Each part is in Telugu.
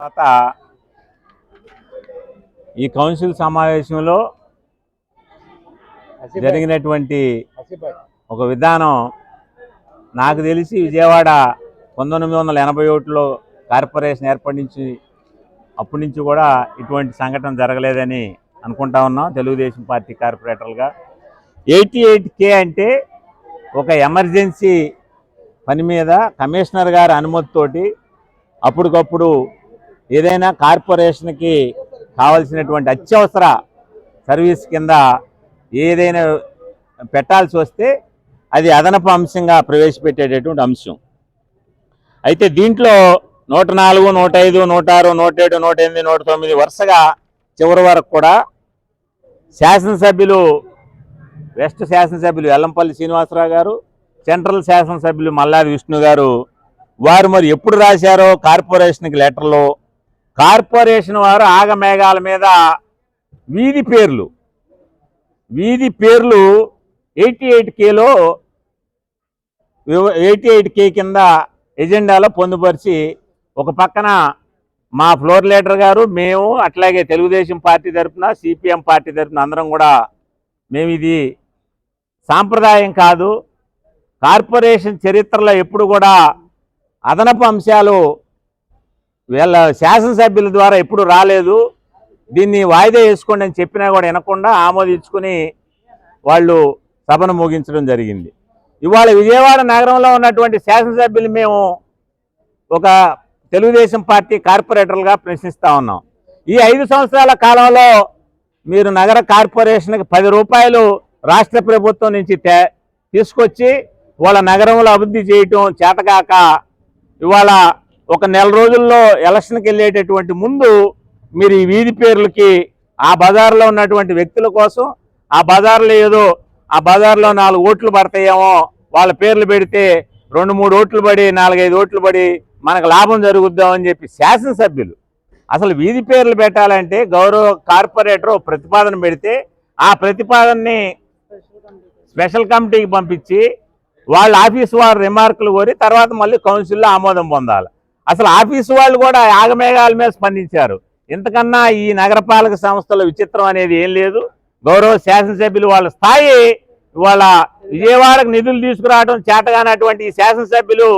తర్వాత ఈ కౌన్సిల్ సమావేశంలో జరిగినటువంటి ఒక విధానం నాకు తెలిసి విజయవాడ పంతొమ్మిది వందల ఎనభై ఒకటిలో కార్పొరేషన్ ఏర్పడించి అప్పటి నుంచి కూడా ఇటువంటి సంఘటన జరగలేదని అనుకుంటా ఉన్నాం. తెలుగుదేశం పార్టీ కార్పొరేటర్లుగా. ఎయిటీ ఎయిట్ కే అంటే ఒక ఎమర్జెన్సీ పని మీద కమిషనర్ గారి అనుమతితోటి అప్పటికప్పుడు ఏదైనా కార్పొరేషన్కి కావలసినటువంటి అత్యవసర సర్వీస్ కింద ఏదైనా పెట్టాల్సి వస్తే అది అదనపు అంశంగా ప్రవేశపెట్టేటటువంటి అంశం. అయితే దీంట్లో నూట నాలుగు నూట ఐదు నూట ఆరు నూట ఏడు నూట ఎనిమిది నూట తొమ్మిది వరుసగా చివరి వరకు కూడా శాసనసభ్యులు వెస్ట్ శాసనసభ్యులు ఎల్లంపల్లి శ్రీనివాసరావు గారు సెంట్రల్ శాసనసభ్యులు మల్లాది విష్ణు గారు వారు మరి ఎప్పుడు రాశారో కార్పొరేషన్కి లెటర్లో కార్పొరేషన్ వారు ఆగమేఘాల మీద వీధి పేర్లు వీధి పేర్లు ఎయిటీ ఎయిట్ కేలో ఎయిటీ ఎయిట్ కే కింద ఎజెండాలో పొందుపరిచి ఒక పక్కన మా ఫ్లోర్ లీడర్ గారు మేము అట్లాగే తెలుగుదేశం పార్టీ తరఫున సిపిఎం పార్టీ తరఫున అందరం కూడా మేము ఇది సాంప్రదాయం కాదు. కార్పొరేషన్ చరిత్రలో ఎప్పుడు కూడా అదనపు అంశాలు వీళ్ళ శాసనసభ్యుల ద్వారా ఎప్పుడు రాలేదు. దీన్ని వాయిదా వేసుకోండి అని చెప్పినా కూడా వినకుండా ఆమోదించుకుని వాళ్ళు సభను ముగించడం జరిగింది. ఇవాళ విజయవాడ నగరంలో ఉన్నటువంటి శాసనసభ్యులు మేము ఒక తెలుగుదేశం పార్టీ కార్పొరేటర్లుగా ప్రశ్నిస్తూ ఉన్నాం. ఈ ఐదు సంవత్సరాల కాలంలో మీరు నగర కార్పొరేషన్కి పది రూపాయలు రాష్ట్ర ప్రభుత్వం నుంచి తీసుకొచ్చి వాళ్ళ నగరంలో అభివృద్ధి చేయటం చేతకాక ఇవాళ ఒక నెల రోజుల్లో ఎలక్షన్కి వెళ్ళేటటువంటి ముందు మీరు ఈ వీధి పేర్లకి ఆ బజార్లో ఉన్నటువంటి వ్యక్తుల కోసం ఆ బజార్లో ఏదో ఆ బజార్లో నాలుగు ఓట్లు పడతాయేమో వాళ్ళ పేర్లు పెడితే రెండు మూడు ఓట్లు పడి నాలుగైదు ఓట్లు పడి మనకు లాభం జరుగుద్దామని చెప్పి శాసనసభ్యులు. అసలు వీధి పేర్లు పెట్టాలంటే గౌరవ కార్పొరేటర్ ప్రతిపాదన పెడితే ఆ ప్రతిపాదనని స్పెషల్ కమిటీకి పంపించి వాళ్ళ ఆఫీస్ వారు రిమార్కులు కోరి తర్వాత మళ్ళీ కౌన్సిల్లో ఆమోదం పొందాలి. అసలు ఆఫీసు వాళ్ళు కూడా ఆగమేఘాల మీద స్పందించారు. ఇంతకన్నా ఈ నగరపాలక సంస్థల విచిత్రం అనేది ఏం లేదు. గౌరవ శాసనసభ్యులు వాళ్ళ స్థాయి ఇవాళ విజయవాడకు నిధులు తీసుకురావడం చేతగానటువంటి ఈ శాసనసభ్యులు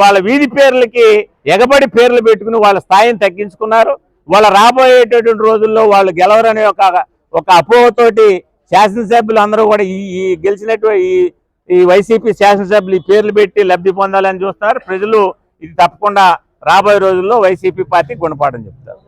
వాళ్ళ వీధి పేర్లకి ఎగబడి పేర్లు పెట్టుకుని వాళ్ళ స్థాయిని తగ్గించుకున్నారు. వాళ్ళ రాబోయేటటువంటి రోజుల్లో వాళ్ళు గెలవరనే ఒక ఒక అపోహతోటి శాసనసభ్యులు అందరూ కూడా ఈ ఈ గెలిచినటువంటి ఈ ఈ వైసీపీ శాసనసభ్యులు ఈ పేర్లు పెట్టి లబ్ధి పొందాలని చూస్తున్నారు. ప్రజలు ఇది తప్పకుండా రాబోయే రోజుల్లో వైసీపీ పార్టీ గుణపాఠం చెప్తారు.